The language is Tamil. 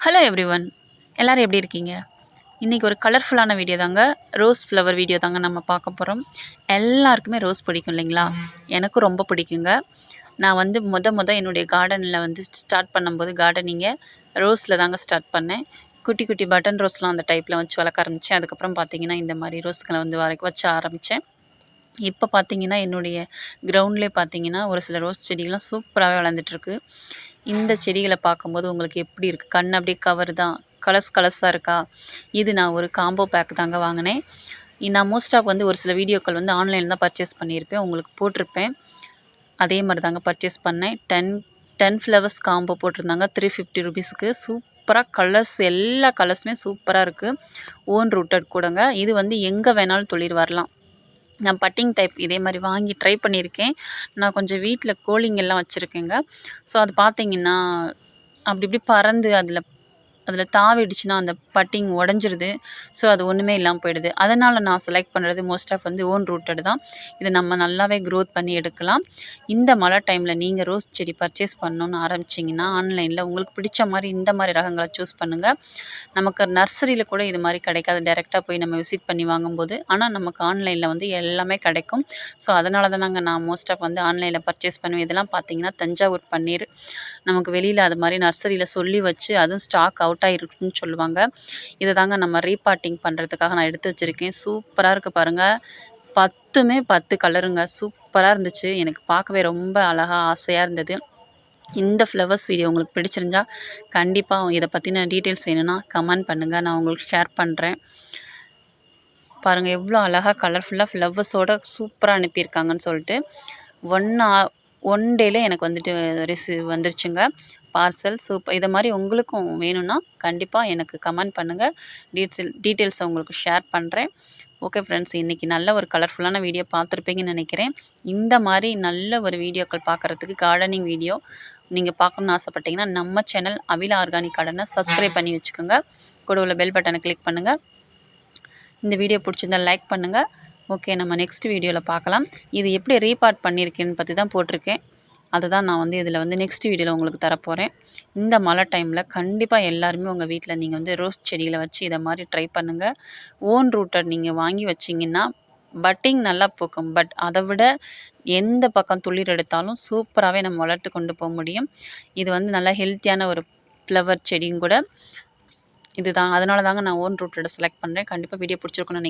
ஹலோ எவ்ரி ஒன் எல்லோரும் எப்படி இருக்கீங்க? இன்றைக்கி ஒரு கலர்ஃபுல்லான வீடியோ தாங்க. ரோஸ் ஃப்ளவர் வீடியோ தாங்க நம்ம பார்க்க போகிறோம் எல்லாருக்குமே ரோஸ் பிடிக்கும் இல்லைங்களா? எனக்கும் ரொம்ப பிடிக்குங்க. நான் வந்து மொத மொதல் என்னுடைய கார்டனில் வந்து ஸ்டார்ட் பண்ணும்போது கார்டனிங்கை ரோஸில் தாங்க ஸ்டார்ட் பண்ணேன். குட்டி குட்டி பட்டன் ரோஸ்லாம் அந்த டைப்பில் வச்சு வளர்க்க ஆரம்பித்தேன் அதுக்கப்புறம் பார்த்தீங்கன்னா இந்த மாதிரி ரோஸ்களை வந்து வரைக்க வச்ச ஆரம்பித்தேன் இப்போ பார்த்தீங்கன்னா என்னுடைய கிரவுண்ட்லேயே பார்த்தீங்கன்னா ஒரு சில ரோஸ் செடிகள்லாம் சூப்பராகவே வளர்ந்துட்டுருக்கு இந்த செடிகளை பார்க்கும்போது உங்களுக்கு எப்படி இருக்குது கண் அப்படியே கவர் தான் கலர்ஸ் கலர்ஸாக இருக்கா? இது நான் ஒரு காம்போ பேக் தாங்க வாங்கினேன். நான் மோஸ்ட் ஆஃப் வந்து ஒரு சில வீடியோக்கள் வந்து ஆன்லைனில் தான் பர்ச்சேஸ் பண்ணியிருப்பேன். உங்களுக்கு போட்டிருப்பேன். அதே மாதிரி தாங்க பர்ச்சேஸ் பண்ணேன். டென் டென் ஃப்ளவர்ஸ் காம்போ போட்டிருந்தாங்க. த்ரீ ஃபிஃப்டி ருபீஸுக்கு சூப்பராக கலர்ஸ் எல்லா கலர்ஸுமே சூப்பராக இருக்குது ஓன் ரூட்டட் கூடங்க. இது வந்து எங்கே வேணாலும் தொழில் வரலாம். நான் பட்டிங் டைப் இதே மாதிரி வாங்கி ட்ரை பண்ணியிருக்கேன். நான் கொஞ்சம் வீட்டில் கோழிங்கெல்லாம் வச்சுருக்கேங்க. ஸோ அது பார்த்தீங்கன்னா அப்படி இப்படி பறந்து அதில் அதில் தாவிடுச்சுன்னா அந்த பட்டிங் உடஞ்சிருது. ஸோ அது ஒன்றுமே இல்லாமல் போயிடுது. அதனால் நான் செலக்ட் பண்ணுறது மோஸ்ட் ஆஃப் வந்து ஓன் ரூட்டட் தான். இதை நம்ம நல்லாவே க்ரோத் பண்ணி எடுக்கலாம். இந்த மழை டைமில் நீங்கள் ரோஸ் செடி பர்ச்சேஸ் பண்ணணுன்னு ஆரம்பிச்சிங்கன்னா ஆன்லைனில் உங்களுக்கு பிடிச்ச மாதிரி இந்த மாதிரி ரகங்களை சூஸ் பண்ணுங்கள் நமக்கு நர்சரியில் கூட இது மாதிரி கிடைக்காது. டேரெக்டாக போய் நம்ம விசிட் பண்ணி வாங்கும்போது. ஆனால் நமக்கு ஆன்லைனில் வந்து எல்லாமே கிடைக்கும். ஸோ அதனால தான் நாங்கள் நான் மோஸ்ட் ஆஃப் வந்து ஆன்லைனில் பர்ச்சேஸ் பண்ணுவேன். இதெல்லாம் பார்த்தீங்கன்னா தஞ்சாவூர் பன்னீர். நமக்கு வெளியில் அது மாதிரி நர்சரியில் சொல்லி வச்சு அதுவும் ஸ்டாக் அவுட் ஆகிருக்குன்னு சொல்லுவாங்க. இதை தாங்க நம்ம ரீபார்ட்டிங் பண்ணுறதுக்காக நான் எடுத்து வச்சுருக்கேன். சூப்பராக இருக்குது பாருங்கள் பத்துமே பத்து கலருங்க சூப்பராக இருந்துச்சு. எனக்கு பார்க்கவே ரொம்ப அழகாக ஆசையாக இருந்தது. இந்த ஃப்ளவர்ஸ் வீடியோ உங்களுக்கு பிடிச்சிருந்தா கண்டிப்பாக இதை பற்றின டீட்டெயில்ஸ் வேணும்னா கமெண்ட் பண்ணுங்கள் நான் உங்களுக்கு ஷேர் பண்ணுறேன் பாருங்கள் எவ்வளோ அழகாக கலர்ஃபுல்லாக ஃப்ளவர்ஸோடு சூப்பராக அனுப்பியிருக்காங்கன்னு சொல்லிட்டு ஒன் ஒன் டேயில் எனக்கு வந்துட்டு ரிசீவ் வந்துருச்சுங்க. பார்சல் சூப்பர் இதை மாதிரி உங்களுக்கும் வேணும்னா கண்டிப்பாக எனக்கு கமெண்ட் பண்ணுங்கள் டீட்டெயில் டீட்டெயில்ஸை உங்களுக்கு ஷேர் பண்ணுறேன் ஓகே ஃப்ரெண்ட்ஸ் இன்றைக்கி நல்ல ஒரு கலர்ஃபுல்லான வீடியோ பார்த்துருப்பீங்கன்னு நினைக்கிறேன். இந்த மாதிரி நல்ல ஒரு வீடியோக்கள் பார்க்குறதுக்கு கார்டனிங் வீடியோ நீங்கள் பார்க்கணுன்னு ஆசைப்பட்டீங்கன்னா நம்ம சேனல் அவில ஆர்கானிக் கார்டனை சப்ஸ்கிரைப் பண்ணி வச்சுக்கோங்க. கூட உள்ள பெல் பட்டனை கிளிக் பண்ணுங்கள் இந்த வீடியோ பிடிச்சிருந்தால் லைக் பண்ணுங்கள் ஓகே நம்ம நெக்ஸ்ட் வீடியோவில் பார்க்கலாம். இது எப்படி ரீபார்ட் பண்ணியிருக்கேன்னு பற்றி தான் போட்டிருக்கேன். அதுதான் நான் வந்து இதில் வந்து நெக்ஸ்ட் வீடியோவில் உங்களுக்கு தரப்போகிறேன் இந்த மழை டைமில் கண்டிப்பாக எல்லாருமே உங்கள் வீட்டில் நீங்கள் வந்து ரோஸ் செடிகளை வச்சு இதை மாதிரி ட்ரை பண்ணுங்கள் ஓன் ரூட்டர் நீங்கள் வாங்கி வச்சிங்கன்னா பட்டிங் நல்லா பூக்கும். பட் அதை விட எந்த பக்கம் துளிர் எடுத்தாலும் சூப்பராகவே நம்ம வளர்த்து கொண்டு போக முடியும். இது வந்து நல்லா ஹெல்த்தியான ஒரு ஃப்ளவர் செடியும் கூட. இதுதான். அதனால தாங்க நான் ஓன் ரூட்டோட செலக்ட் பண்ணுறேன் கண்டிப்பாக வீடியோ பிடிச்சிருக்குன்னு நினைக்கிறேன்.